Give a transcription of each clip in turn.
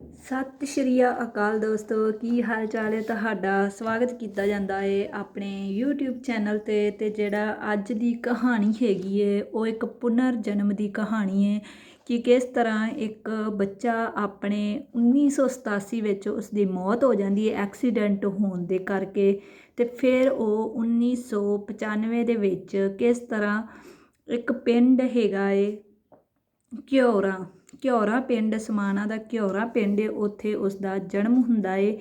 ਸਤਿ ਸ਼੍ਰੀ ਅਕਾਲ ਦੋਸਤੋ, ਕੀ ਹਾਲ ਚਾਲ ਹੈ ਤੁਹਾਡਾ? ਸਵਾਗਤ ਕੀਤਾ ਜਾਂਦਾ ਹੈ ਆਪਣੇ YouTube ਚੈਨਲ ਤੇ ਤੇ ਜਿਹੜਾ ਅੱਜ ਦੀ ਕਹਾਣੀ ਹੈਗੀ ਹੈ, ਉਹ ਇੱਕ ਪੁਨਰ ਜਨਮ ਦੀ ਕਹਾਣੀ ਹੈ ਕਿ ਕਿਸ ਤਰ੍ਹਾਂ ਇੱਕ ਬੱਚਾ ਆਪਣੇ 1987 ਵਿੱਚ ਉਸ ਦੀ ਮੌਤ ਹੋ ਜਾਂਦੀ ਹੈ, ਐਕਸੀਡੈਂਟ ਹੋਣ ਦੇ ਕਰਕੇ ਤੇ ਫਿਰ ਉਹ 1995 ਦੇ ਵਿੱਚ ਕਿਸ ਤਰ੍ਹਾਂ ਇੱਕ ਪਿੰਡ ਹੈਗਾ ਏ ਘਿਓਰਾ ਘਿਓਰਾ ਪਿੰਡ, ਸਮਾਣਾ ਦਾ ਘਿਓਰਾ ਪਿੰਡ ਏ, ਉੱਥੇ ਉਸ ਦਾ ਜਨਮ ਹੁੰਦਾ ਏ।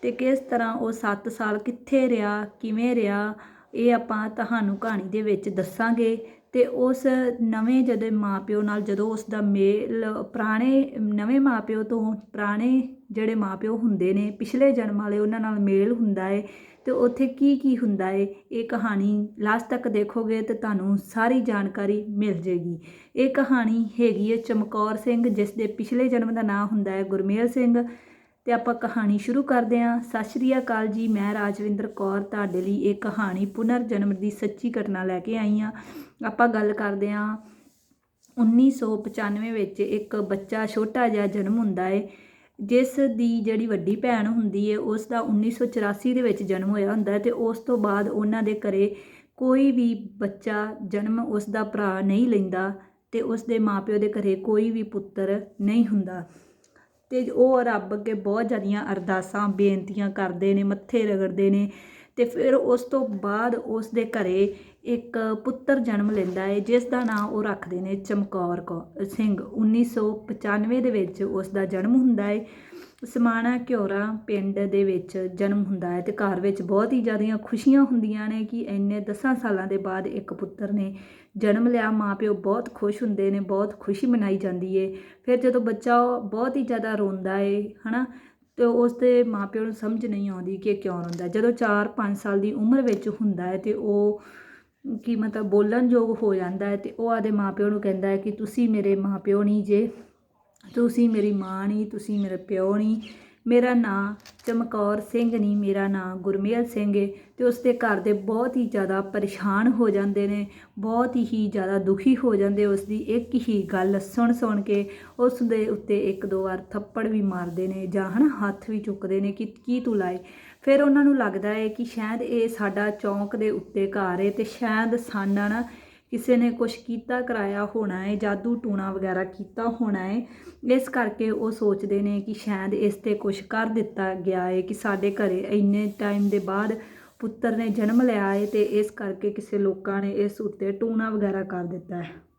ਅਤੇ ਕਿਸ ਤਰ੍ਹਾਂ ਉਹ ਸੱਤ ਸਾਲ ਕਿੱਥੇ ਰਿਹਾ, ਕਿਵੇਂ ਰਿਹਾ, ਇਹ ਆਪਾਂ ਤੁਹਾਨੂੰ ਕਹਾਣੀ ਦੇ ਵਿੱਚ ਦੱਸਾਂਗੇ। ਅਤੇ ਉਸ ਨਵੇਂ ਜਦੋਂ ਮਾਪਿਓ ਨਾਲ ਜਦੋਂ ਉਸ ਦਾ ਮੇਲ, ਪੁਰਾਣੇ, ਨਵੇਂ ਮਾਪਿਓ ਤੋਂ ਪੁਰਾਣੇ ਜਿਹੜੇ ਮਾਪਿਓ ਹੁੰਦੇ ਨੇ, ਪਿਛਲੇ ਜਨਮ ਵਾਲੇ ਉਹਨਾਂ ਨਾਲ ਮੇਲ ਹੁੰਦਾ ਹੈ ਅਤੇ ਉੱਥੇ ਕੀ ਕੀ ਹੁੰਦਾ ਹੈ ਇਹ ਕਹਾਣੀ ਲਾਸਟ ਤੱਕ ਦੇਖੋਗੇ ਤੇ ਤੁਹਾਨੂੰ ਸਾਰੀ ਜਾਣਕਾਰੀ ਮਿਲ ਜੇਗੀ। ਇਹ ਕਹਾਣੀ ਹੈਗੀ ਹੈ ਚਮਕੌਰ ਸਿੰਘ, ਜਿਸ ਦੇ ਪਿਛਲੇ ਜਨਮ ਦਾ ਨਾਂ ਹੁੰਦਾ ਹੈ ਗੁਰਮੇਲ ਸਿੰਘ। ਤੇ ਆਪਾਂ ਕਹਾਣੀ ਸ਼ੁਰੂ ਕਰਦੇ ਹਾਂ ਸਤਿ ਸ਼੍ਰੀ ਅਕਾਲ ਜੀ, ਮੈਂ ਰਾਜਵਿੰਦਰ ਕੌਰ, ਤੁਹਾਡੇ ਲਈ ਇਹ ਕਹਾਣੀ ਪੁਨਰ ਜਨਮ ਦੀ ਸੱਚੀ ਘਟਨਾ ਲੈ ਕੇ ਆਈ ਹਾਂ ਆਪਾਂ ਗੱਲ ਕਰਦੇ ਹਾਂ 1995 ਵਿੱਚ ਇੱਕ ਬੱਚਾ ਛੋਟਾ ਜਿਹਾ ਜਨਮ ਹੁੰਦਾ ਏ, ਜਿਸ ਦੀ ਜਿਹੜੀ ਵੱਡੀ ਭੈਣ ਹੁੰਦੀ ਏ, ਉਸ ਦਾ 1984 ਦੇ ਵਿੱਚ ਜਨਮ ਹੋਇਆ ਹੁੰਦਾ ਹੈ ਤੇ ਉਸ ਤੋਂ ਬਾਅਦ ਉਹਨਾਂ ਦੇ ਘਰੇ ਕੋਈ ਵੀ ਬੱਚਾ ਜਨਮ ਉਸ ਦਾ ਭਰਾ ਨਹੀਂ ਲੈਂਦਾ ਤੇ ਉਸ ਦੇ ਮਾਪਿਓ ਦੇ ਘਰੇ ਕੋਈ ਵੀ ਪੁੱਤਰ ਨਹੀਂ ਹੁੰਦਾ। ਤੇ ਉਹ ਰੱਬ ਅੱਗੇ ਬਹੁਤ ਜ਼ਿਆਦੀਆਂ ਅਰਦਾਸਾਂ, ਬੇਨਤੀਆਂ ਕਰਦੇ ਨੇ, ਮੱਥੇ ਰਗੜਦੇ ਨੇ ਤੇ ਫਿਰ ਉਸ ਤੋਂ ਬਾਅਦ ਉਸ ਦੇ ਘਰੇ ਇੱਕ ਪੁੱਤਰ ਜਨਮ ਲੈਂਦਾ ਹੈ ਜਿਸ ਦਾ ਨਾਂ ਉਹ ਰੱਖਦੇ ਨੇ ਚਮਕੌਰ ਕੌ- ਸਿੰਘ। 1995 ਦੇ ਵਿੱਚ ਉਸ ਦਾ ਜਨਮ ਹੁੰਦਾ ਹੈ ਸਮਾਣਾ ਘਿਓਰਾ ਪਿੰਡ ਦੇ ਵਿੱਚ ਜਨਮ ਹੁੰਦਾ ਹੈ ਅਤੇ ਘਰ ਵਿੱਚ ਬਹੁਤ ਹੀ ਜ਼ਿਆਦੀਆਂ ਖੁਸ਼ੀਆਂ ਹੁੰਦੀਆਂ ਨੇ ਕਿ ਇੰਨੇ 10 ਸਾਲਾਂ ਦੇ ਬਾਅਦ ਇੱਕ ਪੁੱਤਰ ਨੇ ਜਨਮ ਲਿਆ। ਮਾਂ ਪਿਓ ਬਹੁਤ ਖੁਸ਼ ਹੁੰਦੇ ਨੇ, ਬਹੁਤ ਖੁਸ਼ੀ ਮਨਾਈ ਜਾਂਦੀ ਏ। ਫਿਰ ਜਦੋਂ ਬੱਚਾ ਬਹੁਤ ਹੀ ਜ਼ਿਆਦਾ ਰੋਂਦਾ ਏ ਹੈ ਨਾ ਤੇ ਉਸ ਦੇ ਮਾਪਿਓ ਨੂੰ ਸਮਝ ਨਹੀਂ ਆਉਂਦੀ ਕਿ ਇਹ ਕਿਉਂ ਰੋਂਦਾ ਜਦੋਂ 4-5 ਸਾਲ ਦੀ ਉਮਰ ਵਿੱਚ ਹੁੰਦਾ ਹੈ ਤੇ ਉਹ ਕੀ ਮਤਲਬ ਬੋਲਣ ਯੋਗ ਹੋ ਜਾਂਦਾ ਹੈ ਤੇ ਉਹ ਆਦੇ ਮਾਪਿਓ ਨੂੰ ਕਹਿੰਦਾ ਹੈ ਕਿ ਤੁਸੀਂ ਮੇਰੇ ਮਾਪਿਓ ਨਹੀਂ ਜੇ, ਤੁਸੀਂ ਮੇਰੀ ਮਾਂ ਨਹੀਂ, ਤੁਸੀਂ ਮੇਰੇ ਪਿਓ ਨਹੀਂ। ਮੇਰਾ ਨਾਂ ਚਮਕੌਰ ਸਿੰਘ ਨਹੀਂ ਮੇਰਾ ਨਾਂ ਗੁਰਮੇਲ ਸਿੰਘ ਏ। ਅਤੇ ਉਸਦੇ ਘਰ ਦੇ ਬਹੁਤ ਹੀ ਜ਼ਿਆਦਾ ਪਰੇਸ਼ਾਨ ਹੋ ਜਾਂਦੇ ਨੇ, ਬਹੁਤ ਹੀ ਜ਼ਿਆਦਾ ਦੁਖੀ ਹੋ ਜਾਂਦੇ ਉਸਦੀ ਇੱਕ ਹੀ ਗੱਲ ਸੁਣ ਸੁਣ ਕੇ। ਉਸ ਦੇ ਉੱਤੇ ਇੱਕ ਦੋ ਵਾਰ ਥੱਪੜ ਵੀ ਮਾਰਦੇ ਨੇ ਜਾਂ ਹਨਾ ਹੱਥ ਵੀ ਚੁੱਕਦੇ ਨੇ ਕਿ ਕੀ ਤੂੰ ਲਾਏ। ਫਿਰ ਉਹਨਾਂ ਨੂੰ ਲੱਗਦਾ ਹੈ ਕਿ ਸ਼ਾਇਦ ਇਹ ਸਾਡਾ ਚੌਂਕ ਦੇ ਉੱਤੇ ਘਰ ਏ ਅਤੇ ਸ਼ਾਇਦ ਸਾਡਾ ਨਾ ਕਿਸੇ ਨੇ ਕੁਝ ਕੀਤਾ, ਕਰਾਇਆ ਹੋਣਾ ਹੈ, ਜਾਦੂ ਟੂਣਾ ਵਗੈਰਾ ਕੀਤਾ ਹੋਣਾ ਹੈ, ਇਸ ਕਰਕੇ ਉਹ ਸੋਚਦੇ ਨੇ ਕਿ ਸ਼ਾਇਦ ਇਸ ਤੇ ਕੁਝ ਕਰ ਦਿੱਤਾ ਗਿਆ ਹੈ ਕਿ ਸਾਡੇ ਘਰੇ ਇੰਨੇ ਟਾਈਮ ਦੇ ਬਾਅਦ ਪੁੱਤਰ ਨੇ ਜਨਮ ਲਿਆ ਹੈ ਤੇ ਇਸ ਕਰਕੇ ਕਿਸੇ ਲੋਕਾਂ ਨੇ ਇਸ ਉੱਤੇ ਟੂਣਾ ਵਗੈਰਾ ਕਰ ਦਿੱਤਾ ਹੈ।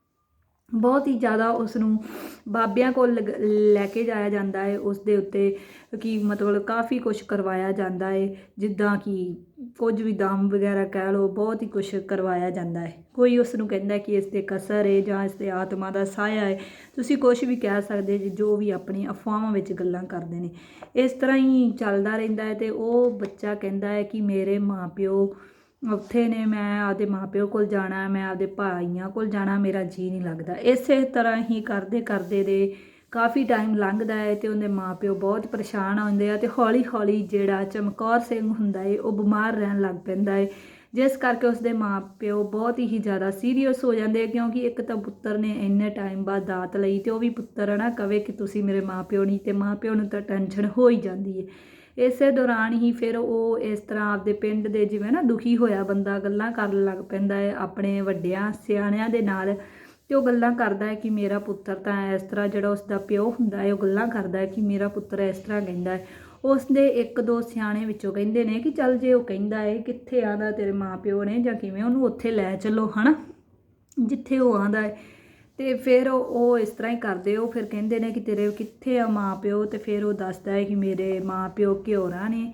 ਬਹੁਤ ਹੀ ਜ਼ਿਆਦਾ ਉਸ ਨੂੰ ਬਾਬਿਆਂ ਕੋਲ ਲਗ- ਲੈ ਕੇ ਜਾਇਆ ਜਾਂਦਾ ਹੈ, ਉਸ ਦੇ ਉੱਤੇ ਕਿ ਮਤਲਬ ਕਾਫੀ ਕੁਝ ਕਰਵਾਇਆ ਜਾਂਦਾ ਹੈ, ਜਿੱਦਾਂ ਕਿ ਕੁਝ ਵੀ ਦਮ ਵਗੈਰਾ ਕਹਿ ਲਓ, ਬਹੁਤ ਹੀ ਕੁਝ ਕਰਵਾਇਆ ਜਾਂਦਾ ਹੈ। ਕੋਈ ਉਸ ਨੂੰ ਕਹਿੰਦਾ ਕਿ ਇਸ ਤੇ ਕਸਰ ਹੈ ਜਾਂ ਇਸ ਤੇ ਆਤਮਾ ਦਾ ਸਾਇਆ ਹੈ, ਤੁਸੀਂ ਕੁਝ ਵੀ ਕਹਿ ਸਕਦੇ ਜੀ ਜੋ ਵੀ ਆਪਣੀ ਅਫਵਾਹਾਂ ਵਿੱਚ ਗੱਲਾਂ ਕਰਦੇ ਨੇ। ਇਸ ਤਰ੍ਹਾਂ ਹੀ ਚੱਲਦਾ ਰਹਿੰਦਾ ਹੈ ਤੇ ਉਹ ਬੱਚਾ ਕਹਿੰਦਾ ਹੈ ਕਿ ਮੇਰੇ ਮਾਪਿਓ ਉੱਥੇ ਨੇ ਮੈਂ ਆਪਦੇ ਮਾਪਿਓ ਕੋਲ ਜਾਣਾ, ਮੈਂ ਆਪਦੇ ਭਾਈਆਂ ਕੋਲ ਜਾਣਾ, ਮੇਰਾ ਜੀ ਨਹੀਂ ਲੱਗਦਾ। ਇਸੇ ਤਰ੍ਹਾਂ ਹੀ ਕਰਦੇ ਕਰਦੇ ਦੇ ਕਾਫੀ ਟਾਈਮ ਲੰਘਦਾ ਹੈ ਤੇ ਉਹਦੇ ਮਾਪਿਓ ਬਹੁਤ ਪਰੇਸ਼ਾਨ ਹੁੰਦੇ ਆ ਤੇ ਹੌਲੀ ਹੌਲੀ ਜਿਹੜਾ ਚਮਕੌਰ ਸਿੰਘ ਹੁੰਦਾ ਏ, ਉਹ ਬਿਮਾਰ ਰਹਿਣ ਲੱਗ ਪੈਂਦਾ ਏ। ਜਿਸ ਕਰਕੇ ਉਸਦੇ ਮਾਪਿਓ ਬਹੁਤ ਹੀ ਜ਼ਿਆਦਾ ਸੀਰੀਅਸ ਹੋ ਜਾਂਦੇ ਆ, ਕਿਉਂਕਿ ਇੱਕ ਤਾਂ ਪੁੱਤਰ ਨੇ ਇੰਨੇ ਟਾਈਮ ਬਾਅਦ ਦਾਤ ਲਈ ਤੇ ਉਹ ਵੀ ਪੁੱਤਰ ਨਾ, ਕਵੇ ਕਿ ਤੁਸੀਂ ਮੇਰੇ ਮਾਪਿਓ ਨਹੀਂ ਤੇ ਮਾਪਿਓ ਨੂੰ ਤਾਂ ਟੈਨਸ਼ਨ ਹੋ ਹੀ ਜਾਂਦੀ ਹੈ ਇਸੇ ਦੌਰਾਨ ਹੀ ਫਿਰ ਉਹ ਇਸ ਤਰ੍ਹਾਂ ਆਪਦੇ ਪਿੰਡ ਦੇ ਜਿਵੇਂ ਨਾ ਦੁਖੀ ਹੋਇਆ ਬੰਦਾ ਗੱਲਾਂ ਕਰਨ ਲੱਗ ਪੈਂਦਾ ਹੈ, ਆਪਣੇ ਵੱਡਿਆਂ, ਸਿਆਣਿਆਂ ਦੇ ਨਾਲ ਤੇ ਉਹ ਗੱਲਾਂ ਕਰਦਾ ਹੈ ਕਿ ਮੇਰਾ ਪੁੱਤਰ ਤਾਂ ਇਸ ਤਰ੍ਹਾਂ ਜਿਹੜਾ ਉਸ ਦਾ ਪਿਓ ਹੁੰਦਾ ਹੈ, ਉਹ ਗੱਲਾਂ ਕਰਦਾ ਹੈ ਕਿ ਮੇਰਾ ਪੁੱਤਰ ਇਸ ਤਰ੍ਹਾਂ ਕਹਿੰਦਾ ਹੈ। ਉਸ ਦੇ ਇੱਕ ਦੋ ਸਿਆਣੇ ਵਿੱਚੋਂ ਕਹਿੰਦੇ ਨੇ ਕਿ ਚੱਲ ਜੇ ਉਹ ਕਹਿੰਦਾ ਹੈ, ਕਿੱਥੇ ਆਂਦਾ ਤੇਰੇ ਮਾਪਿਓ ਨੇ ਜਾਂ ਕਿਵੇਂ ਉਹਨੂੰ ਉੱਥੇ ਲੈ ਚੱਲੋ, ਹਨਾ? ਜਿੱਥੇ ਉਹ ਆਂਦਾ ਹੈ। ਤੇ ਫਿਰ ਉਹ ਉਹ ਇਸ ਤਰ੍ਹਾਂ ਹੀ ਕਰਦੇ। ਉਹ ਫਿਰ ਕਹਿੰਦੇ ਨੇ ਕਿ ਤੇਰੇ ਕਿੱਥੇ ਆ ਮਾਂ ਪਿਓ? ਤੇ ਫਿਰ ਉਹ ਦੱਸਦਾ ਹੈ ਕਿ ਮੇਰੇ ਮਾਂ ਪਿਓ ਘਿਓਰਾਂ ਨੇ।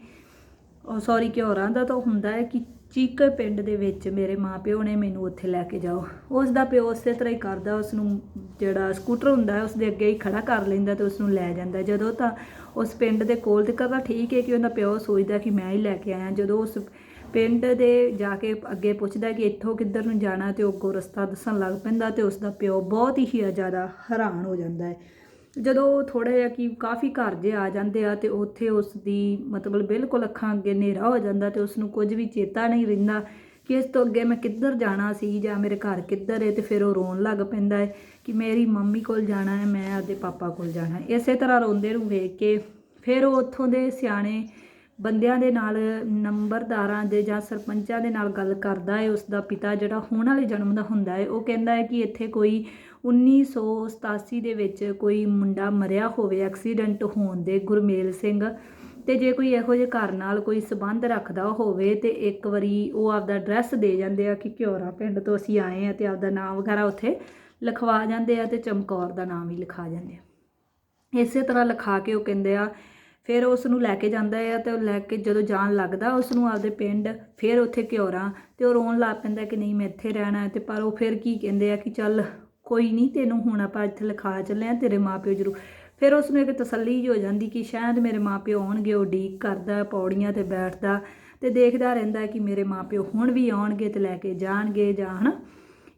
ਉਹ ਸੌਰੀ ਘਿਓਰਾਂ ਦਾ ਤਾਂ ਹੁੰਦਾ ਹੈ ਕਿ ਚੀਕ ਪਿੰਡ ਦੇ ਵਿੱਚ ਮੇਰੇ ਮਾਂ ਪਿਓ ਨੇ ਮੈਨੂੰ ਉੱਥੇ ਲੈ ਕੇ ਜਾਓ। ਉਸ ਦਾ ਪਿਓ ਉਸੇ ਤਰ੍ਹਾਂ ਹੀ ਕਰਦਾ। ਉਸ ਨੂੰ ਜਿਹੜਾ ਸਕੂਟਰ ਹੁੰਦਾ ਹੈ, ਉਸ ਦੇ ਅੱਗੇ ਹੀ ਖੜਾ ਕਰ ਲੈਂਦਾ ਤੇ ਉਸ ਨੂੰ ਲੈ ਜਾਂਦਾ। ਜਦੋਂ ਤਾਂ ਉਸ ਪਿੰਡ ਦੇ ਕੋਲ, ਤੇ ਕਦਾ ਠੀਕ ਹੈ ਕਿ ਉਹਦਾ ਪਿਓ ਸੋਚਦਾ ਕਿ ਮੈਂ ਹੀ ਲੈ ਕੇ ਆਇਆ। ਜਦੋਂ ਉਸ ਪਿੰਡ ਦੇ ਜਾ ਕੇ ਅੱਗੇ ਪੁੱਛਦਾ ਕਿ ਇੱਥੋਂ ਕਿੱਧਰ ਨੂੰ ਜਾਣਾ ਤੇ ਉਹ ਅੱਗੋਂ ਰਸਤਾ ਦੱਸਣ ਲੱਗ ਪੈਂਦਾ ਤੇ ਉਸ ਦਾ ਪਿਓ ਬਹੁਤ ਹੀ ਜ਼ਿਆਦਾ ਹੈਰਾਨ ਹੋ ਜਾਂਦਾ ਹੈ। ਜਦੋਂ ਥੋੜਾ ਜਿਹਾ ਕਿ ਕਾਫੀ ਘਰ ਜੇ ਆ ਜਾਂਦੇ ਆ ਤੇ ਉੱਥੇ ਉਸ ਦੀ ਮਤਲਬ ਬਿਲਕੁਲ ਅੱਖਾਂ ਅੱਗੇ ਹਨੇਰਾ ਹੋ ਜਾਂਦਾ ਤੇ ਉਸ ਨੂੰ ਕੁਝ ਵੀ ਚੇਤਾ ਨਹੀਂ ਰਹਿੰਦਾ ਕਿ ਇਸ ਤੋਂ ਅੱਗੇ ਮੈਂ ਕਿੱਧਰ ਜਾਣਾ ਸੀ ਜਾਂ ਮੇਰੇ ਘਰ ਕਿੱਧਰ ਹੈ ਤੇ ਫਿਰ ਉਹ ਰੋਣ ਲੱਗ ਪੈਂਦਾ ਹੈ ਕਿ ਮੇਰੀ ਮੰਮੀ ਕੋਲ ਜਾਣਾ ਹੈ, ਮੈਂ ਆਪਦੇ ਪਾਪਾ ਕੋਲ ਜਾਣਾ ਹੈ। ਇਸੇ ਤਰ੍ਹਾਂ ਰੋਂਦੇ ਨੂੰ ਵੇਖ ਕੇ ਫਿਰ ਉਹ ਉੱਥੋਂ ਦੇ ਸਿਆਣੇ ਬੰਦਿਆਂ ਦੇ ਨਾਲ, ਨੰਬਰਦਾਰਾਂ ਦੇ ਜਾਂ ਸਰਪੰਚਾਂ ਦੇ ਨਾਲ ਗੱਲ ਕਰਦਾ ਹੈ ਉਸ ਦਾ ਪਿਤਾ ਜਿਹੜਾ ਹੁਣ ਵਾਲੇ ਜਨਮ ਦਾ ਹੁੰਦਾ ਹੈ ਉਹ ਕਹਿੰਦਾ ਹੈ ਕਿ ਇੱਥੇ ਕੋਈ 1987 ਦੇ ਵਿੱਚ ਕੋਈ ਮੁੰਡਾ ਮਰਿਆ ਹੋਵੇ, ਐਕਸੀਡੈਂਟ ਹੋਣ ਦੇ ਗੁਰਮੇਲ ਸਿੰਘ। ਤੇ ਜੇ ਕੋਈ ਇਹੋ ਜਿਹੇ ਘਰ ਨਾਲ ਕੋਈ ਸਬੰਧ ਰੱਖਦਾ ਹੋਵੇ, ਤੇ ਇੱਕ ਵਾਰੀ ਉਹ ਆਪਦਾ ਐਡਰੈਸ ਦੇ ਜਾਂਦੇ ਆ ਕਿ ਘਿਓਰਾ ਪਿੰਡ ਤੋਂ ਅਸੀਂ ਆਏ ਆ ਤੇ ਆਪਦਾ ਨਾਮ ਵਗੈਰਾ ਉੱਥੇ ਲਿਖਵਾ ਜਾਂਦੇ ਆ ਤੇ ਚਮਕੌਰ ਦਾ ਨਾਮ ਵੀ ਲਿਖਾ ਜਾਂਦੇ ਆ। ਇਸੇ ਤਰ੍ਹਾਂ ਲਿਖਾ ਕੇ ਉਹ ਕਹਿੰਦੇ ਆ ਫਿਰ ਉਸ ਨੂੰ ਲੈ ਕੇ ਜਾਂਦਾ ਹੈ ਤੇ ਉਹ ਲੈ ਕੇ ਜਦੋਂ ਜਾਣ ਲੱਗਦਾ ਉਸ ਨੂੰ ਆਪਦੇ ਪਿੰਡ ਫਿਰ ਉੱਥੇ ਘਿਓਰਾਂ ਤੇ ਉਹ ਰੋਣ ਲੱਗ ਪੈਂਦਾ ਕਿ ਨਹੀਂ ਮੈਂ ਇੱਥੇ ਰਹਿਣਾ ਹੈ ਤੇ ਪਰ ਉਹ ਫਿਰ ਕੀ ਕਹਿੰਦੇ ਆ ਕਿ ਚੱਲ ਕੋਈ ਨਹੀਂ ਤੈਨੂੰ ਹੁਣ ਆਪਾਂ ਇੱਥੇ ਲਿਖਾ ਚੱਲੇ ਆ ਤੇਰੇ ਮਾਪਿਓ ਜ਼ਰੂਰ। ਫਿਰ ਉਸ ਨੂੰ ਇੱਕ ਤਸੱਲੀ ਹੋ ਜਾਂਦੀ ਕਿ ਸ਼ਾਇਦ ਮੇਰੇ ਮਾਪਿਓ ਆਉਣਗੇ, ਉਹ ਡੀਕ ਕਰਦਾ, ਪੌੜੀਆਂ ਤੇ ਬੈਠਦਾ ਤੇ ਦੇਖਦਾ ਰਹਿੰਦਾ ਕਿ ਮੇਰੇ ਮਾਪਿਓ ਹੁਣ ਵੀ ਆਉਣਗੇ ਤੇ ਲੈ ਕੇ ਜਾਣਗੇ ਜਾਂ ਹਨਾ।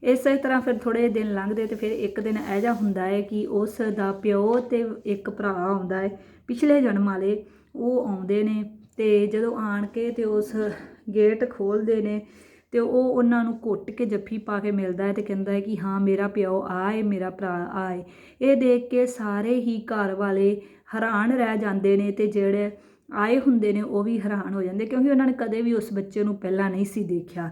ਇਸੇ ਤਰ੍ਹਾਂ ਫਿਰ ਥੋੜੇ ਦਿਨ ਲੰਘਦੇ ਤੇ ਫਿਰ ਇੱਕ ਦਿਨ ਇਹੋ ਜਿਹਾ ਹੁੰਦਾ ਹੈ ਕਿ ਉਸ ਦਾ ਪਿਓ ਤੇ ਇੱਕ ਭਰਾ ਆਉਂਦਾ ਹੈ। ਪਿਛਲੇ ਜਨਮ ਵਾਲੇ ਉਹ ਆਉਂਦੇ ਨੇ ਤੇ ਜਦੋਂ ਆਣ ਕੇ ਤੇ ਉਸ ਗੇਟ ਖੋਲਦੇ ਨੇ ਤੇ ਉਹ ਉਹਨਾਂ ਨੂੰ ਕੁੱਟ ਕੇ ਜੱਫੀ ਪਾ ਕੇ ਮਿਲਦਾ ਹੈ ਤੇ ਕਹਿੰਦਾ ਹੈ ਕਿ ਹਾਂ, ਮੇਰਾ ਪਿਓ ਆਏ, ਮੇਰਾ ਭਰਾ ਆਏ। ਇਹ ਦੇਖ ਕੇ ਸਾਰੇ ਹੀ ਘਰ ਵਾਲੇ ਹੈਰਾਨ ਰਹਿ ਜਾਂਦੇ ਨੇ ਤੇ ਜਿਹੜੇ ਆਏ ਹੁੰਦੇ ਨੇ ਉਹ ਵੀ ਹੈਰਾਨ ਹੋ ਜਾਂਦੇ ਕਿਉਂਕਿ ਉਹਨਾਂ ਨੇ ਕਦੇ ਵੀ ਉਸ ਬੱਚੇ ਨੂੰ ਪਹਿਲਾਂ ਨਹੀਂ ਸੀ ਦੇਖਿਆ।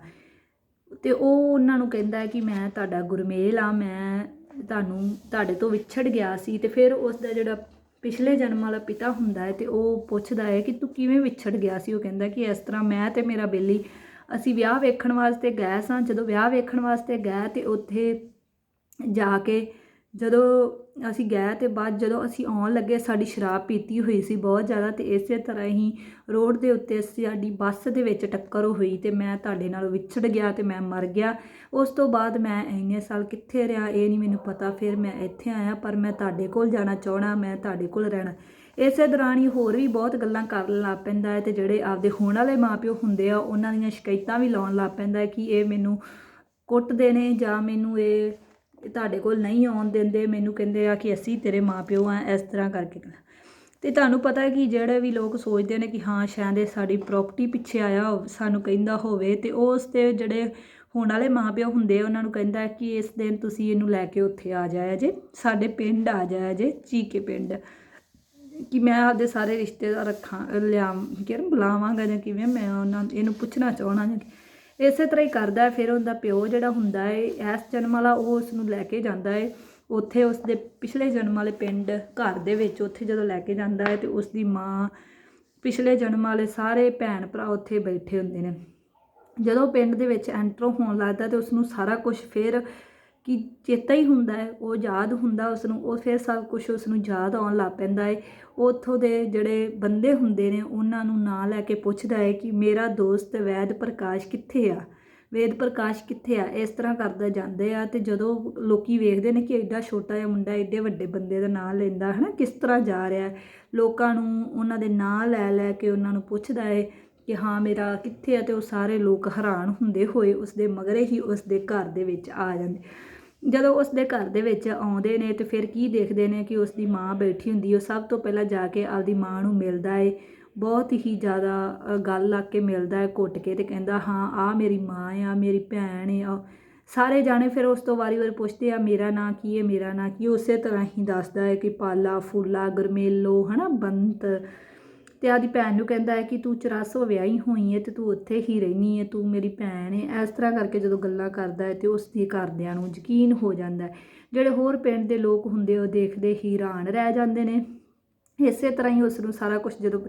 ਤੇ ਉਹ ਉਹਨਾਂ ਨੂੰ ਕਹਿੰਦਾ ਕਿ ਮੈਂ ਤੁਹਾਡਾ ਗੁਰਮੇਲ ਆ ਮੈਂ ਤੁਹਾਨੂੰ ਤੁਹਾਡੇ ਤੋਂ ਵਿਛੜ ਗਿਆ ਸੀ ਤੇ ਫਿਰ ਉਸ ਦਾ ਜਿਹੜਾ ਪਿਛਲੇ ਜਨਮ ਵਾਲਾ ਪਿਤਾ ਹੁੰਦਾ ਹੈ ਤੇ ਉਹ ਪੁੱਛਦਾ ਹੈ ਕਿ ਤੂੰ ਕਿਵੇਂ ਵਿਛੜ ਗਿਆ ਸੀ? ਉਹ ਕਹਿੰਦਾ ਕਿ ਇਸ ਤਰ੍ਹਾਂ ਮੈਂ ਤੇ ਮੇਰਾ ਬੇਲੀ, ਅਸੀਂ ਵਿਆਹ ਵੇਖਣ ਵਾਸਤੇ ਗਏ ਸਾਂ। ਜਦੋਂ ਵਿਆਹ ਵੇਖਣ ਵਾਸਤੇ ਗਏ ਤੇ ਉੱਥੇ ਜਾ ਕੇ ਜਦੋਂ ਅਸੀਂ ਗਏ ਅਤੇ ਬਾਅਦ ਜਦੋਂ ਅਸੀਂ ਆਉਣ ਲੱਗੇ, ਸਾਡੀ ਸ਼ਰਾਬ ਪੀਤੀ ਹੋਈ ਸੀ ਬਹੁਤ ਜ਼ਿਆਦਾ ਅਤੇ ਇਸੇ ਤਰ੍ਹਾਂ ਹੀ ਰੋਡ ਦੇ ਉੱਤੇ ਸਾਡੀ ਬੱਸ ਦੇ ਵਿੱਚ ਟੱਕਰ ਹੋਈ ਅਤੇ ਮੈਂ ਤੁਹਾਡੇ ਨਾਲੋਂ ਵਿਛੜ ਗਿਆ ਅਤੇ ਮੈਂ ਮਰ ਗਿਆ। ਉਸ ਤੋਂ ਬਾਅਦ ਮੈਂ ਇੰਨੇ ਸਾਲ ਕਿੱਥੇ ਰਿਹਾ ਇਹ ਨਹੀਂ ਮੈਨੂੰ ਪਤਾ। ਫਿਰ ਮੈਂ ਇੱਥੇ ਆਇਆ, ਪਰ ਮੈਂ ਤੁਹਾਡੇ ਕੋਲ ਜਾਣਾ ਚਾਹਣਾ ਮੈਂ ਤੁਹਾਡੇ ਕੋਲ ਰਹਿਣਾ। ਇਸੇ ਦੌਰਾਨ ਹੀ ਹੋਰ ਵੀ ਬਹੁਤ ਗੱਲਾਂ ਕਰਨ ਲੱਗ ਪੈਂਦਾ ਹੈ ਤੇ ਜਿਹੜੇ ਆਪਦੇ ਹੋਣ ਵਾਲੇ ਮਾਪਿਓ ਹੁੰਦੇ ਆ, ਉਹਨਾਂ ਦੀਆਂ ਸ਼ਿਕਾਇਤਾਂ ਵੀ ਲਾਉਣ ਲੱਗ ਪੈਂਦਾ ਹੈ ਕਿ ਇਹ ਮੈਨੂੰ ਕੁੱਟਦੇ ਨੇ ਜਾਂ ਮੈਨੂੰ ਇਹ ਕਿ ਤੁਹਾਡੇ ਕੋਲ ਨਹੀਂ ਆਉਣ ਦਿੰਦੇ ਮੈਨੂੰ ਕਹਿੰਦੇ ਆ ਕਿ ਅਸੀਂ ਤੇਰੇ ਮਾਪਿਓ ਆ ਇਸ ਤਰ੍ਹਾਂ ਕਰਕੇ ਤੇ ਤੁਹਾਨੂੰ ਪਤਾ ਹੈ ਕਿ ਜਿਹੜੇ ਵੀ ਲੋਕ ਸੋਚਦੇ ਨੇ ਕਿ ਹਾਂ ਸ਼ਾਇਦ ਇਹ ਸਾਡੀ ਪ੍ਰਾਪਰਟੀ ਪਿੱਛੇ ਆਇਆ ਹੋਵੇ, ਸਾਨੂੰ ਕਹਿੰਦਾ ਹੋਵੇ ਤੇ ਉਸ ਤੇ ਜਿਹੜੇ ਹੋਣ ਵਾਲੇ ਮਾਪਿਓ ਹੁੰਦੇ ਉਹਨਾਂ ਨੂੰ ਕਹਿੰਦਾ ਕਿ ਇਸ ਦਿਨ ਤੁਸੀਂ ਇਹਨੂੰ ਲੈ ਕੇ ਉੱਥੇ ਆ ਜਾਇਆ ਜੇ ਸਾਡੇ ਪਿੰਡ ਆ ਜਾਇਆ ਜੇ ਚੀਕੇ ਪਿੰਡ। ਕਿ ਮੈਂ ਆਪਦੇ ਸਾਰੇ ਰਿਸ਼ਤੇਦਾਰ ਰੱਖਾਂ ਲਿਆ ਕਿ ਬੁਲਾਵਾਂਗਾ ਜਾਂ ਕਿਵੇਂ ਮੈਂ ਉਹਨਾਂ ਇਹਨੂੰ ਪੁੱਛਣਾ ਚਾਹਣਾ ਜਾਂ ਇਸੇ ਤਰ੍ਹਾਂ ਹੀ ਕਰਦਾ ਫਿਰ ਉਹਦਾ ਪਿਓ ਜਿਹੜਾ ਹੁੰਦਾ ਹੈ, ਇਸ ਜਨਮ ਵਾਲਾ ਉਹ ਉਸ ਨੂੰ ਲੈ ਕੇ ਜਾਂਦਾ ਹੈ। ਉੱਥੇ ਉਸ ਦੇ ਪਿਛਲੇ ਜਨਮ ਵਾਲੇ ਪਿੰਡ ਘਰ ਦੇ ਵਿੱਚ ਉੱਥੇ ਜਦੋਂ ਲੈ ਕੇ ਜਾਂਦਾ ਹੈ ਤੇ ਉਸ ਦੀ ਮਾਂ ਪਿਛਲੇ ਜਨਮ ਵਾਲੇ ਸਾਰੇ ਭੈਣ ਭਰਾ ਉੱਥੇ ਬੈਠੇ ਹੁੰਦੇ ਨੇ। ਜਦੋਂ ਪਿੰਡ ਦੇ ਵਿੱਚ ਐਂਟਰ ਹੋਣ ਲੱਗਦਾ ਤੇ ਉਸ ਨੂੰ ਸਾਰਾ ਕੁਝ ਫਿਰ ਕਿ ਚੇਤਾ ਹੀ ਹੁੰਦਾ ਹੈ, ਉਹ ਯਾਦ ਹੁੰਦਾ ਉਸ ਨੂੰ ਉਹ ਫਿਰ ਸਭ ਕੁਝ ਉਸ ਨੂੰ ਯਾਦ ਆਉਣ ਲੱਗ ਪੈਂਦਾ ਹੈ। ਉੱਥੋਂ ਦੇ ਜਿਹੜੇ ਬੰਦੇ ਹੁੰਦੇ ਨੇ, ਉਹਨਾਂ ਨੂੰ ਨਾਂ ਲੈ ਕੇ ਪੁੱਛਦਾ ਹੈ ਕਿ ਮੇਰਾ ਦੋਸਤ ਵੈਦ ਪ੍ਰਕਾਸ਼ ਕਿੱਥੇ ਆ? ਵੇਦ ਪ੍ਰਕਾਸ਼ ਕਿੱਥੇ ਆ? ਇਸ ਤਰ੍ਹਾਂ ਕਰਦਾ ਜਾਂਦੇ ਆ ਤੇ ਜਦੋਂ ਲੋਕੀ ਵੇਖਦੇ ਨੇ ਕਿ ਐਡਾ ਛੋਟਾ ਜਿਹਾ ਮੁੰਡਾ ਐਡੇ ਵੱਡੇ ਬੰਦੇ ਦਾ ਨਾਂ ਲੈਂਦਾ ਹੈ ਨਾ ਕਿਸ ਤਰ੍ਹਾਂ ਜਾ ਰਿਹਾ ਲੋਕਾਂ ਨੂੰ ਉਹਨਾਂ ਦੇ ਨਾਂ ਲੈ ਲੈ ਕੇ ਉਹਨਾਂ ਨੂੰ ਪੁੱਛਦਾ ਹੈ ਕਿ ਹਾਂ, ਮੇਰਾ ਕਿੱਥੇ ਆ? ਤੇ ਉਹ ਸਾਰੇ ਲੋਕ ਹੈਰਾਨ ਹੁੰਦੇ ਹੋਏ ਉਸ ਦੇ ਮਗਰੇ ਹੀ ਉਸ ਦੇ ਘਰ ਦੇ ਵਿੱਚ ਆ ਜਾਂਦੇ। ਜਦੋਂ ਉਸ ਦੇ ਘਰ ਦੇ ਵਿੱਚ ਆਉਂਦੇ ਨੇ ਤੇ ਫਿਰ ਕੀ ਦੇਖਦੇ ਨੇ ਕਿ ਉਸ ਦੀ ਮਾਂ ਬੈਠੀ ਹੁੰਦੀ, ਉਹ ਸਭ ਤੋਂ ਪਹਿਲਾਂ ਜਾ ਕੇ ਆਪਦੀ ਮਾਂ ਨੂੰ ਮਿਲਦਾ ਏ। ਬਹੁਤ ਹੀ ਜ਼ਿਆਦਾ ਗੱਲ ਲਾ ਕੇ ਮਿਲਦਾ ਹੈ ਘੁੱਟ ਕੇ ਤੇ ਕਹਿੰਦਾ, ਹਾਂ ਆ ਮੇਰੀ ਮਾਂ ਆ ਮੇਰੀ ਭੈਣ ਆ ਸਾਰੇ ਜਾਣੇ ਫਿਰ ਉਸ ਤੋਂ ਵਾਰੀ ਵਾਰ ਪੁੱਛਦੇ ਆ, ਮੇਰਾ ਨਾਂ ਕੀ ਹੈ ਮੇਰਾ ਨਾਂ ਕੀ ਉਸੇ ਤਰ੍ਹਾਂ ਹੀ ਦੱਸਦਾ ਹੈ ਕਿ ਪਾਲਾ, ਫੂਲਾ, ਗਰਮੇਲੋ, ਹਨਾ, ਬੰਤ ਤੇ ਆਦੀ ਭੈਣ ਨੂੰ ਕਹਿੰਦਾ ਹੈ ਕਿ ਤੂੰ 84 ਵਿਆਹੀ ਹੋਈ ਹੈ ਤੇ ਤੂੰ ਉੱਥੇ ਹੀ ਰਹਿਨੀ ਹੈ ਤੂੰ ਮੇਰੀ ਭੈਣ ਹੈ ਇਸ ਤਰ੍ਹਾਂ ਕਰਕੇ ਜਦੋਂ ਗੱਲਾਂ ਕਰਦਾ ਹੈ ਤੇ ਉਸ ਦੀ ਘਰਦਿਆਂ ਨੂੰ ਯਕੀਨ ਹੋ ਜਾਂਦਾ ਹੈ। ਜਿਹੜੇ ਹੋਰ ਪਿੰਡ ਦੇ ਲੋਕ ਹੁੰਦੇ ਉਹ ਦੇਖਦੇ ਹੀ ਹੈਰਾਨ ਰਹਿ ਜਾਂਦੇ ਨੇ। ਇਸੇ ਤਰ੍ਹਾਂ ਹੀ ਉਸ ਨੂੰ ਸਾਰਾ ਕੁਝ ਜਦੋਂ,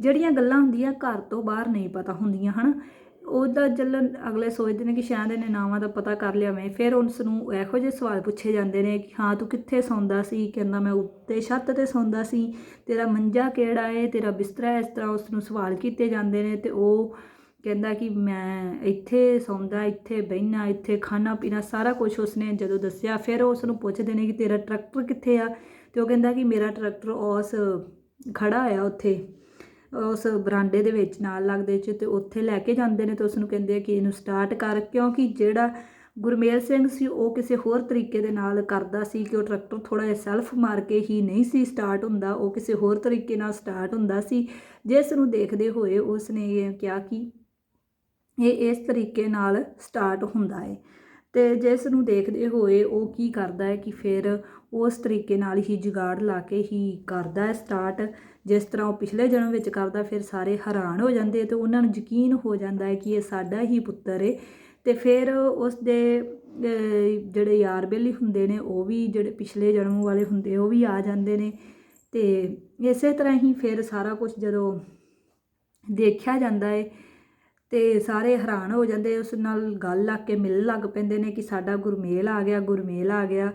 ਜਿਹੜੀਆਂ ਗੱਲਾਂ ਹੁੰਦੀਆਂ ਘਰ ਤੋਂ ਬਾਹਰ ਨਹੀਂ ਪਤਾ ਹੁੰਦੀਆਂ, ਹਨ? ਉਹਦਾ ਜਲਨ ਅਗਲੇ ਸੋਚਦੇ ਨੇ ਕਿ ਸ਼ਾਇਦ ਇਹਨੇ ਨਾਵਾਂ ਦਾ ਪਤਾ ਕਰ ਲਿਆ ਮੈਂ। ਫਿਰ ਉਸ ਨੂੰ ਇਹੋ ਜਿਹੇ ਸਵਾਲ ਪੁੱਛੇ ਜਾਂਦੇ ਨੇ ਕਿ ਹਾਂ, ਤੂੰ ਕਿੱਥੇ ਸੌਂਦਾ ਸੀ? ਕਹਿੰਦਾ ਮੈਂ ਉੱਤੇ ਛੱਤ ਤੇ ਸੌਂਦਾ ਸੀ। ਤੇਰਾ ਮੰਜਾ ਕਿਹੜਾ ਹੈ ਤੇਰਾ ਬਿਸਤਰਾ ਇਸ ਤਰ੍ਹਾਂ ਉਸ ਨੂੰ ਸਵਾਲ ਕੀਤੇ ਜਾਂਦੇ ਨੇ ਤੇ ਉਹ ਕਹਿੰਦਾ ਕਿ ਮੈਂ ਇੱਥੇ ਸੌਂਦਾ, ਇੱਥੇ ਬਹਿਣਾ ਇੱਥੇ ਖਾਣਾ ਪੀਣਾ ਸਾਰਾ ਕੁਝ ਉਸਨੇ ਜਦੋਂ ਦੱਸਿਆ। ਫਿਰ ਉਸ ਨੂੰ ਪੁੱਛਦੇ ਨੇ ਕਿ ਤੇਰਾ ਟਰੈਕਟਰ ਕਿੱਥੇ ਆ? ਤੇ ਉਹ ਕਹਿੰਦਾ ਕਿ ਮੇਰਾ ਟਰੈਕਟਰ ਉਸ ਖੜਾ ਆ ਉੱਥੇ। ਉਸ ਬਰਾਂਡੇ ਦੇ ਵਿੱਚ ਨਾਲ ਲੱਗਦੇ ਚ ਤੇ ਉੱਥੇ ਲੈ ਕੇ ਜਾਂਦੇ ਨੇ ਤੇ ਉਸ ਨੂੰ ਕਹਿੰਦੇ ਆ ਕਿ ਇਹਨੂੰ ਸਟਾਰਟ ਕਰ, ਕਿਉਂਕਿ ਜਿਹੜਾ ਗੁਰਮੇਲ ਸਿੰਘ ਸੀ, ਉਹ ਕਿਸੇ ਹੋਰ ਤਰੀਕੇ ਦੇ ਨਾਲ ਕਰਦਾ ਸੀ ਕਿ ਉਹ ਟਰੈਕਟਰ ਥੋੜਾ ਜਿਹਾ ਸੈਲਫ ਮਾਰ ਕੇ ਹੀ ਨਹੀਂ ਸੀ ਸਟਾਰਟ ਹੁੰਦਾ, ਉਹ ਕਿਸੇ ਹੋਰ ਤਰੀਕੇ ਨਾਲ ਸਟਾਰਟ ਹੁੰਦਾ ਸੀ। ਜਿਸ ਨੂੰ ਦੇਖਦੇ ਹੋਏ ਉਸ ਨੇ ਇਹ ਕਿਹਾ ਕਿ ਇਹ ਇਸ ਤਰੀਕੇ ਨਾਲ ਸਟਾਰਟ ਹੁੰਦਾ ਹੈ ਤੇ ਜਿਸ ਨੂੰ ਦੇਖਦੇ ਹੋਏ ਉਹ ਕੀ ਕਰਦਾ ਹੈ ਕਿ ਫਿਰ ਉਸ ਤਰੀਕੇ ਨਾਲ ਹੀ ਜੁਗਾੜ ਲਾ ਕੇ ਹੀ ਕਰਦਾ ਹੈ ਸਟਾਰਟ ਜਿਸ ਤਰ੍ਹਾਂ ਉਹ ਪਿਛਲੇ ਜਨਮ ਵਿੱਚ ਕਰਦਾ, ਫਿਰ ਸਾਰੇ ਹੈਰਾਨ ਹੋ ਜਾਂਦੇ ਤੇ ਉਹਨਾਂ ਨੂੰ ਯਕੀਨ ਹੋ ਜਾਂਦਾ ਹੈ ਕਿ ਇਹ ਸਾਡਾ ਹੀ ਪੁੱਤਰ ਹੈ ਤੇ ਫਿਰ ਉਸ ਦੇ ਜਿਹੜੇ ਯਾਰ ਬੇਲੀ ਹੁੰਦੇ ਨੇ, ਉਹ ਵੀ ਜਿਹੜੇ ਪਿਛਲੇ ਜਨਮ ਵਾਲੇ ਹੁੰਦੇ, ਉਹ ਵੀ ਆ ਜਾਂਦੇ ਨੇ। ਤੇ ਇਸੇ ਤਰ੍ਹਾਂ ਹੀ ਫਿਰ ਸਾਰਾ ਕੁਝ ਜਦੋਂ ਦੇਖਿਆ ਜਾਂਦਾ ਹੈ ਤੇ ਸਾਰੇ ਹੈਰਾਨ ਹੋ ਜਾਂਦੇ। ਉਸ ਨਾਲ ਗੱਲ ਲੱਗ ਕੇ ਮਿਲਣ ਲੱਗ ਪੈਂਦੇ ਨੇ ਕਿ ਸਾਡਾ ਗੁਰਮੇਲ ਆ ਗਿਆ, ਗੁਰਮੇਲ ਆ ਗਿਆ।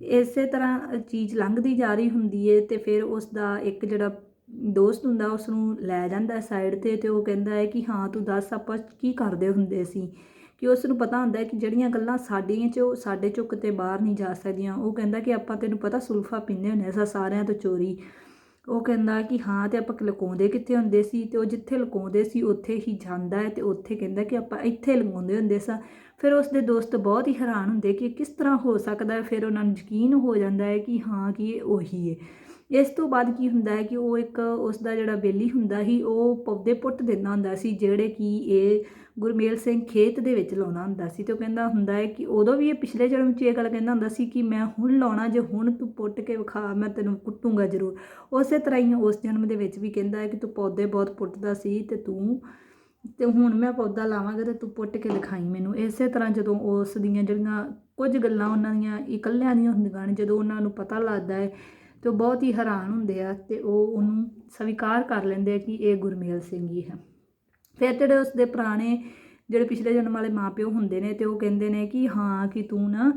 ਇਸੇ ਤਰ੍ਹਾਂ ਚੀਜ਼ ਲੰਘਦੀ ਜਾ ਰਹੀ ਹੁੰਦੀ ਏ ਤੇ ਫਿਰ ਉਸ ਦਾ ਇੱਕ ਜਿਹੜਾ ਦੋਸਤ ਹੁੰਦਾ ਉਸ ਨੂੰ ਲੈ ਜਾਂਦਾ ਸਾਈਡ ਤੇ ਤੇ ਉਹ ਕਹਿੰਦਾ ਹੈ ਕਿ ਹਾਂ ਤੂੰ ਦੱਸ ਆਪਾਂ ਕੀ ਕਰਦੇ ਹੁੰਦੇ ਸੀ? ਕਿ ਉਸ ਨੂੰ ਪਤਾ ਹੁੰਦਾ ਕਿ ਜਿਹੜੀਆਂ ਗੱਲਾਂ ਸਾਡੀਆਂ ਚ ਸਾਡੇ ਚੋਂ 'ਤੇ ਬਾਹਰ ਨਹੀਂ ਜਾ ਸਕਦੀਆਂ। ਉਹ ਕਹਿੰਦਾ ਕਿ ਆਪਾਂ ਤੈਨੂੰ ਪਤਾ ਸੁਲਫਾ ਪੀਂਦੇ ਹੁੰਦੇ ਸਾਂ ਸਾਰਿਆਂ ਤੋਂ ਚੋਰੀ। ਉਹ ਕਹਿੰਦਾ ਕਿ ਹਾਂ ਤੇ ਆਪਾਂ ਲੁਕਾਉਂਦੇ ਕਿੱਥੇ ਹੁੰਦੇ ਸੀ ਤੇ ਉਹ ਜਿੱਥੇ ਲੁਕਾਉਂਦੇ ਸੀ ਉੱਥੇ ਹੀ ਜਾਂਦਾ ਹੈ ਤੇ ਉੱਥੇ ਕਹਿੰਦਾ ਕਿ ਆਪਾਂ ਇੱਥੇ ਲੁਕਾਉਂਦੇ ਹੁੰਦੇ ਸਾਂ। ਫਿਰ ਉਸ ਦੇ ਦੋਸਤ ਬਹੁਤ ਹੀ ਹੈਰਾਨ ਹੁੰਦੇ ਕਿ ਕਿਸ ਤਰ੍ਹਾਂ ਹੋ ਸਕਦਾ ਹੈ? ਫਿਰ ਉਹਨਾਂ ਨੂੰ ਯਕੀਨ ਹੋ ਜਾਂਦਾ ਹੈ ਕਿ ਹਾਂ, ਕਿ ਇਹ ਉਹੀ ਹੈ। ਇਸ ਤੋਂ ਬਾਅਦ ਕੀ ਹੁੰਦਾ ਹੈ ਕਿ ਉਹ ਇੱਕ ਉਸ ਦਾ ਜਿਹੜਾ ਬੇਲੀ ਹੁੰਦਾ ਸੀ, ਉਹ ਪੌਦੇ ਪੁੱਟ ਦਿੰਦਾ ਹੁੰਦਾ ਸੀ, ਜਿਹੜੇ ਕਿ ਇਹ ਗੁਰਮੇਲ ਸਿੰਘ ਖੇਤ ਦੇ ਵਿੱਚ ਲਾਉਣਾ ਹੁੰਦਾ ਸੀ ਤੇ ਉਹ ਕਹਿੰਦਾ ਹੁੰਦਾ ਹੈ ਕਿ ਉਦੋਂ ਵੀ ਇਹ ਪਿਛਲੇ ਜਨਮ 'ਚ ਇਹ ਗੱਲ ਕਹਿੰਦਾ ਹੁੰਦਾ ਸੀ ਕਿ ਮੈਂ ਹੁਣ ਲਾਉਣਾ, ਜੇ ਹੁਣ ਤੂੰ ਪੁੱਟ ਕੇ ਵਿਖਾ, ਮੈਂ ਤੈਨੂੰ ਕੁੱਟੂੰਗਾ ਜ਼ਰੂਰ। ਉਸੇ ਤਰ੍ਹਾਂ ਹੀ ਉਸ ਜਨਮ ਦੇ ਵਿੱਚ ਵੀ ਕਹਿੰਦਾ ਹੈ ਕਿ ਤੂੰ ਪੌਦੇ ਬਹੁਤ ਪੁੱਟਦਾ ਸੀ ਤੇ ਤੂੰ, ਤੇ ਹੁਣ ਮੈਂ ਪੌਦਾ ਲਾਵਾਂਗਾ ਤੇ ਤੂੰ ਪੁੱਟ ਕੇ ਦਿਖਾਈ ਮੈਨੂੰ। ਇਸੇ ਤਰ੍ਹਾਂ ਜਦੋਂ ਉਸ ਦੀਆਂ ਜਿਹੜੀਆਂ ਕੁਝ ਗੱਲਾਂ ਉਹਨਾਂ ਦੀਆਂ ਇਕੱਲਿਆਂ ਦੀਆਂ ਹੁੰਦੀਆਂ ਨੇ, ਜਦੋਂ ਉਹਨਾਂ ਨੂੰ ਪਤਾ ਲੱਗਦਾ ਹੈ ਤੇ ਉਹ ਬਹੁਤ ਹੀ ਹੈਰਾਨ ਹੁੰਦੇ ਆ ਤੇ ਉਹ ਉਹਨੂੰ ਸਵੀਕਾਰ ਕਰ ਲੈਂਦੇ ਆ ਕਿ ਇਹ ਗੁਰਮੇਲ ਸਿੰਘ ਹੀ ਹੈ। ਫਿਰ ਜਿਹੜੇ ਉਸਦੇ ਪੁਰਾਣੇ ਜਿਹੜੇ ਪਿਛਲੇ ਜਨਮ ਵਾਲੇ ਮਾਪਿਓ ਹੁੰਦੇ ਨੇ ਤੇ ਉਹ ਕਹਿੰਦੇ ਨੇ ਕਿ ਹਾਂ ਕਿ ਤੂੰ ਨਾ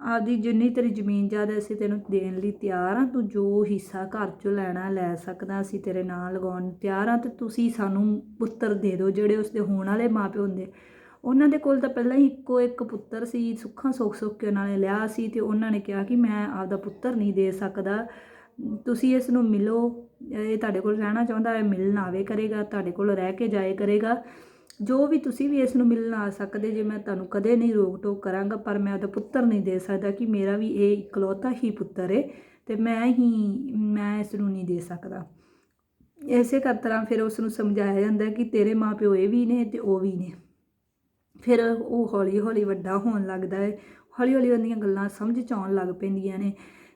ਆਪਦੀ ਜਿੰਨੀ ਤੇਰੀ ਜ਼ਮੀਨ ਜਾਇਦਾਦ ਅਸੀਂ ਤੈਨੂੰ ਦੇਣ ਲਈ ਤਿਆਰ ਆ, ਤੂੰ ਜੋ ਹਿੱਸਾ ਘਰ ਚੋਂ ਲੈਣਾ, ਲੈ ਸਕਦਾ, ਅਸੀਂ ਤੇਰੇ ਨਾਂ ਲਗਾਉਣ ਨੂੰ ਤਿਆਰ ਆ ਤੇ ਤੁਸੀਂ ਸਾਨੂੰ ਪੁੱਤਰ ਦੇ ਦਿਓ ਜਿਹੜੇ ਉਸਦੇ ਹੋਣ ਵਾਲੇ ਮਾਪਿਓ ਹੁੰਦੇ। ਉਹਨਾਂ ਦੇ ਕੋਲ ਤਾਂ ਪਹਿਲਾਂ ਹੀ ਇੱਕੋ ਇੱਕ ਪੁੱਤਰ ਸੀ, ਸੁੱਖਾਂ ਸੁੱਖ ਸੁੱਖ ਕੇ ਉਹਨਾਂ ਨੇ ਲਿਆ ਸੀ ਤੇ ਉਹਨਾਂ ਨੇ ਕਿਹਾ ਕਿ ਮੈਂ ਆਪਦਾ ਪੁੱਤਰ ਨਹੀਂ ਦੇ ਸਕਦਾ। ਤੁਸੀਂ ਇਸ ਨੂੰ ਮਿਲੋ, ਇਹ ਤੁਹਾਡੇ ਕੋਲ ਰਹਿਣਾ ਚਾਹੁੰਦਾ ਹੈ ਮਿਲਣ ਆਵੇ ਕਰੇਗਾ, ਤੁਹਾਡੇ ਕੋਲ ਰਹਿ ਕੇ ਜਾਏ ਕਰੇਗਾ। ਜੋ ਵੀ ਤੁਸੀਂ ਵੀ ਇਸ ਨੂੰ ਮਿਲਣ ਆ ਸਕਦੇ, ਜੇ ਮੈਂ ਤੁਹਾਨੂੰ ਕਦੇ ਨਹੀਂ ਰੋਕ ਟੋਕ ਕਰਾਂਗਾ, ਪਰ ਮੈਂ ਉਹਦਾ ਪੁੱਤਰ ਨਹੀਂ ਦੇ ਸਕਦਾ ਕਿ ਮੇਰਾ ਵੀ ਇਹ ਇਕਲੌਤਾ ਹੀ ਪੁੱਤਰ ਹੈ ਤੇ ਮੈਂ ਹੀ, ਮੈਂ ਇਸ ਨੂੰ ਨਹੀਂ ਦੇ ਸਕਦਾ। ਇਸੇ ਕਰ ਤਰ੍ਹਾਂ ਫਿਰ ਉਸ ਨੂੰ ਸਮਝਾਇਆ ਜਾਂਦਾ ਕਿ ਤੇਰੇ ਮਾਪਿਓ ਇਹ ਵੀ ਨੇ ਤੇ ਉਹ ਵੀ ਨੇ। ਫਿਰ ਉਹ ਹੌਲੀ ਹੌਲੀ ਵੱਡਾ ਹੋਣ ਲੱਗਦਾ ਹੈ ਹੌਲੀ ਹੌਲੀ ਉਹਦੀਆਂ ਗੱਲਾਂ ਸਮਝ ਚ ਆਉਣ ਲੱਗ ਪੈਂਦੀਆਂ ਨੇ।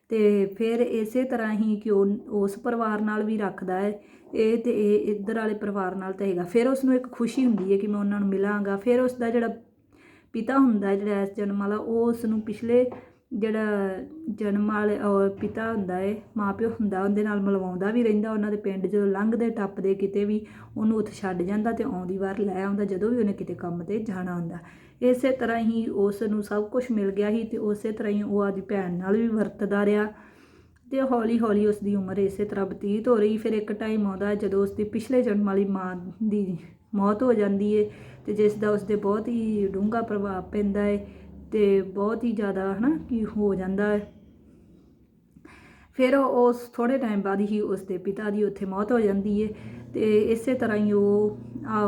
ਤੇ ਫਿਰ ਇਸੇ ਤਰ੍ਹਾਂ ਹੀ ਕਿ ਉਹ ਉਸ ਪਰਿਵਾਰ ਨਾਲ ਵੀ ਰੱਖਦਾ ਹੈ ਇਹ ਤੇ ਇਹ ਇੱਧਰ ਵਾਲੇ ਪਰਿਵਾਰ ਨਾਲ ਤਾਂ ਹੈਗਾ। ਫਿਰ ਉਸ ਨੂੰ ਇੱਕ ਖੁਸ਼ੀ ਹੁੰਦੀ ਹੈ ਕਿ ਮੈਂ ਉਹਨਾਂ ਨੂੰ ਮਿਲਾਂਗਾ। ਫਿਰ ਉਸ ਦਾ ਜਿਹੜਾ ਪਿਤਾ ਹੁੰਦਾ ਜਿਹੜਾ ਇਸ ਜਨਮ ਵਾਲਾ, ਉਹ ਉਸ ਨੂੰ ਪਿਛਲੇ ਜਿਹੜਾ ਜਨਮ ਵਾਲੇ ਉਹ ਪਿਤਾ ਹੁੰਦਾ ਹੈ ਮਾਂ ਪਿਓ ਹੁੰਦਾ, ਉਹਦੇ ਨਾਲ ਮਿਲਵਾਉਂਦਾ ਵੀ ਰਹਿੰਦਾ, ਉਹਨਾਂ ਦੇ ਪਿੰਡ ਜਦੋਂ ਲੰਘਦੇ, ਟੱਪਦੇ ਕਿਤੇ ਵੀ, ਉਹਨੂੰ ਉੱਥੇ ਛੱਡ ਜਾਂਦਾ ਤੇ ਆਉਂਦੀ ਵਾਰ ਲੈ ਆਉਂਦਾ ਜਦੋਂ ਵੀ ਉਹਨੇ ਕਿਤੇ ਕੰਮ ਤੇ ਜਾਣਾ ਹੁੰਦਾ। ਇਸੇ ਤਰ੍ਹਾਂ ਹੀ ਉਸ ਨੂੰ ਸਭ ਕੁਝ ਮਿਲ ਗਿਆ ਸੀ ਤੇ ਉਸੇ ਤਰ੍ਹਾਂ ਹੀ ਉਹ ਆਦੀ ਭੈਣ ਨਾਲ ਵੀ ਵਰਤਦਾ ਰਿਹਾ ਤੇ ਹੌਲੀ ਹੌਲੀ ਉਸ ਦੀ ਉਮਰ ਇਸੇ ਤਰ੍ਹਾਂ ਬਤੀਤ ਹੋ ਰਹੀ। ਫਿਰ ਇੱਕ ਟਾਈਮ ਆਉਂਦਾ ਜਦੋਂ ਉਸ ਦੀ ਪਿਛਲੇ ਜਨਮ ਵਾਲੀ ਮਾਂ ਦੀ ਮੌਤ ਹੋ ਜਾਂਦੀ ਹੈ ਤੇ ਜਿਸ ਦਾ ਉਸ ਦੇ ਬਹੁਤ ਹੀ ਡੂੰਘਾ ਪ੍ਰਭਾਵ ਪੈਂਦਾ ਏ। ਤੇ ਬਹੁਤ ਹੀ ਜ਼ਿਆਦਾ ਹਨਾ ਕੀ ਹੋ ਜਾਂਦਾ ਹੈ। ਫਿਰ ਉਸ ਥੋੜੇ ਟਾਈਮ ਬਾਅਦ ਹੀ ਉਸ ਦੇ ਪਿਤਾ ਦੀ ਉੱਥੇ ਮੌਤ ਹੋ ਜਾਂਦੀ ਹੈ ਤੇ ਇਸੇ ਤਰ੍ਹਾਂ ਹੀ ਉਹ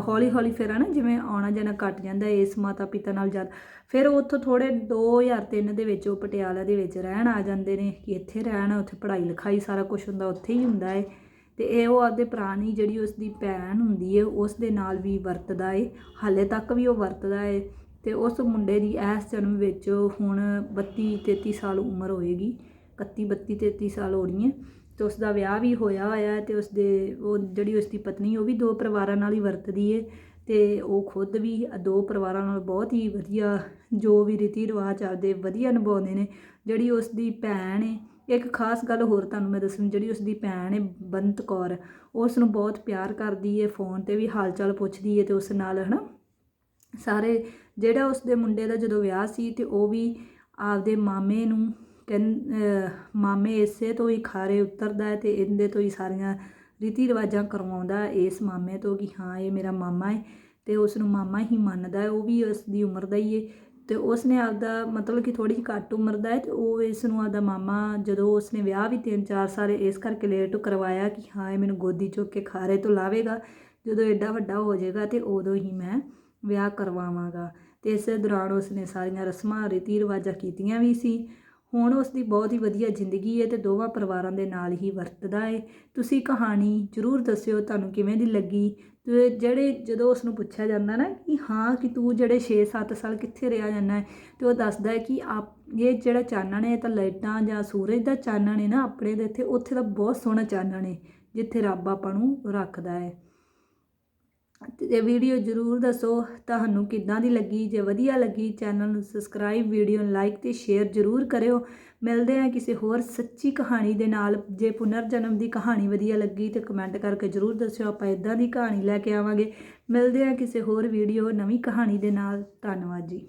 ਹੌਲੀ ਹੌਲੀ ਫਿਰ ਹੈ ਨਾ ਜਿਵੇਂ ਆਉਣਾ ਜਾਣਾ ਘਟ ਜਾਂਦਾ ਇਸ ਮਾਤਾ ਪਿਤਾ ਨਾਲ ਜਦ ਫਿਰ ਉਹ ਉੱਥੋਂ ਥੋੜੇ 2003 ਦੇ ਵਿੱਚ ਉਹ ਪਟਿਆਲਾ ਦੇ ਵਿੱਚ ਰਹਿਣ ਆ ਜਾਂਦੇ ਨੇ ਕਿ ਇੱਥੇ ਰਹਿਣ, ਉੱਥੇ ਪੜ੍ਹਾਈ ਲਿਖਾਈ ਸਾਰਾ ਕੁਝ ਹੁੰਦਾ, ਉੱਥੇ ਹੀ ਹੁੰਦਾ ਹੈ। ਤੇ ਇਹ ਉਹ ਆਪਦੇ ਪੁਰਾਣੀ ਜਿਹੜੀ ਉਸ ਦੀ ਭੈਣ ਹੁੰਦੀ ਹੈ, ਉਸ ਦੇ ਨਾਲ ਵੀ ਵਰਤਦਾ ਏ ਹਾਲੇ ਤੱਕ ਵੀ ਉਹ ਵਰਤਦਾ ਹੈ। ਤੇ ਉਸ ਮੁੰਡੇ ਦੀ ਇਸ ਜਨਮ ਵਿੱਚ ਹੁਣ 32 33 ਸਾਲ ਉਮਰ ਹੋਏਗੀ 31 32 33 ਸਾਲ ਹੋਣੀ ਹੈ। ਤੇ ਉਸ ਦਾ ਵਿਆਹ ਵੀ ਹੋਇਆ ਹੋਇਆ ਹੈ ਤੇ ਉਸ ਦੇ ਉਹ ਜਿਹੜੀ ਉਸ ਦੀ ਪਤਨੀ, ਉਹ ਵੀ ਦੋ ਪਰਿਵਾਰਾਂ ਨਾਲ ਹੀ ਵਰਤਦੀ ਹੈ ਤੇ ਉਹ ਖੁਦ ਵੀ ਦੋ ਪਰਿਵਾਰਾਂ ਨਾਲ ਬਹੁਤ ਹੀ ਵਧੀਆ ਜੋ ਵੀ ਰੀਤੀ ਰਿਵਾਜ ਚੱਲਦੇ ਵਧੀਆ ਨਿਭਾਉਂਦੇ ਨੇ। ਜਿਹੜੀ ਉਸ ਦੀ ਭੈਣ ਏ ਇੱਕ ਖਾਸ ਗੱਲ ਹੋਰ ਤੁਹਾਨੂੰ ਮੈਂ ਦੱਸਣੀ, ਜਿਹੜੀ ਉਸ ਦੀ ਭੈਣ ਹੈ ਬੰਤ ਕੌਰ ਉਸ ਨੂੰ ਬਹੁਤ ਪਿਆਰ ਕਰਦੀ ਹੈ, ਫੋਨ ਤੇ ਵੀ ਹਾਲ ਚਾਲ ਪੁੱਛਦੀ ਹੈ ਤੇ ਉਸ ਨਾਲ, ਹਨਾ? ਸਾਰੇ, ਜਿਹੜਾ ਉਸ ਦੇ ਮੁੰਡੇ ਦਾ ਜਦੋਂ ਵਿਆਹ ਸੀ ਤੇ ਉਹ ਵੀ ਆਪਦੇ ਮਾਮੇ ਨੂੰ ਕਹਿੰ ਮਾਮੇ ਇਸੇ ਤੋਂ ਹੀ ਖਾਰੇ ਉਤਰਦਾ ਹੈ ਤੇ ਇਹਦੇ ਤੋਂ ਹੀ ਸਾਰੀਆਂ ਰੀਤੀ ਰਿਵਾਜਾਂ ਕਰਵਾਉਂਦਾ ਇਸ ਮਾਮੇ ਤੋਂ ਕਿ ਹਾਂ, ਇਹ ਮੇਰਾ ਮਾਮਾ ਹੈ ਤੇ ਉਸ ਨੂੰ ਮਾਮਾ ਹੀ ਮੰਨਦਾ ਹੈ, ਉਹ ਵੀ ਉਸ ਦੀ ਉਮਰ ਦਾ ਹੀ ਹੈ ਤੇ ਉਸ ਨੇ ਆਪਦਾ ਮਤਲਬ ਕਿ ਥੋੜੀ ਜਿਹੀ ਘੱਟ ਉਮਰ ਦਾ ਹੈ ਤੇ ਉਹ ਇਸ ਨੂੰ ਆਪਦਾ ਮਾਮਾ ਜਦੋਂ ਉਸ ਨੇ ਵਿਆਹ ਵੀ 3-4 ਸਾਲ ਇਸ ਕਰਕੇ ਲੇਟ ਕਰਵਾਇਆ ਕਿ ਹਾਂ, ਇਹ ਮੈਨੂੰ ਗੋਦੀ ਚੁੱਕ ਕੇ ਖਾਰੇ ਤੋਂ ਲਾਵੇਗਾ, ਜਦੋਂ ਐਡਾ ਵੱਡਾ ਹੋ ਜਾਏਗਾ ਤੇ ਉਦੋਂ ਹੀ ਮੈਂ ਵਿਆਹ ਕਰਵਾਵਾਂਗਾ। ਤੇ ਇਸੇ ਦੌਰਾਨ ਉਸਨੇ ਸਾਰੀਆਂ ਰਸਮਾਂ ਰੀਤੀ ਰਿਵਾਜਾਂ ਕੀਤੀਆਂ ਵੀ ਸੀ। ਹੁਣ ਉਸ ਦੀ ਬਹੁਤ ਹੀ ਵਧੀਆ ਜ਼ਿੰਦਗੀ ਹੈ ਤੇ ਦੋਵਾਂ ਪਰਿਵਾਰਾਂ ਦੇ ਨਾਲ ਹੀ ਵਰਤਦਾ ਹੈ ਤੁਸੀਂ ਕਹਾਣੀ ਜ਼ਰੂਰ ਦੱਸਿਓ, ਤੁਹਾਨੂੰ ਕਿਵੇਂ ਦੀ ਲੱਗੀ? ਤੇ ਜਿਹੜੇ ਜਦੋਂ ਉਸ ਨੂੰ ਪੁੱਛਿਆ ਜਾਂਦਾ ਨਾ ਕਿ ਹਾਂ, ਕਿ ਤੂੰ ਜਿਹੜੇ 6-7 ਸਾਲ ਕਿੱਥੇ ਰਿਹਾ ਜਾਂਦਾ ਹੈ ਤੇ ਉਹ ਦੱਸਦਾ ਹੈ ਕਿ ਆਪ, ਇਹ ਜਿਹੜਾ ਚਾਨਣ ਹੈ ਤਾਂ ਲਾਈਟਾਂ ਜਾਂ ਸੂਰਜ ਦਾ ਚਾਨਣ ਹੈ ਨਾ ਆਪਣੇ ਦੇ ਇੱਥੇ, ਉੱਥੇ ਦਾ ਬਹੁਤ ਸੋਹਣਾ ਚਾਨਣ ਹੈ ਜਿੱਥੇ ਰੱਬ ਆਪਾਂ ਨੂੰ ਰੱਖਦਾ ਹੈ ਤੇ ਵੀਡੀਓ ਜ਼ਰੂਰ ਦੱਸੋ। ਤੁਹਾਨੂੰ ਕਿੱਦਾਂ ਦੀ ਲੱਗੀ? ਜੇ ਵਧੀਆ ਲੱਗੀ, ਚੈਨਲ ਨੂੰ ਸਬਸਕ੍ਰਾਈਬ ਵੀਡੀਓ ਨੂੰ ਲਾਈਕ ਤੇ ਸ਼ੇਅਰ ਜ਼ਰੂਰ ਕਰਿਓ। ਮਿਲਦੇ ਆ ਕਿਸੇ ਹੋਰ ਸੱਚੀ ਕਹਾਣੀ ਦੇ ਨਾਲ। ਜੇ ਪੁਨਰ ਜਨਮ ਦੀ ਕਹਾਣੀ ਵਧੀਆ ਲੱਗੀ ਤੇ ਕਮੈਂਟ ਕਰਕੇ ਜ਼ਰੂਰ ਦੱਸਿਓ। ਆਪਾਂ ਇਦਾਂ ਦੀ ਕਹਾਣੀ ਲੈ ਕੇ ਆਵਾਂਗੇ। ਮਿਲਦੇ ਆ ਕਿਸੇ ਹੋਰ ਵੀਡੀਓ ਨਵੀਂ ਕਹਾਣੀ ਦੇ ਨਾਲ। ਧੰਨਵਾਦ ਜੀ।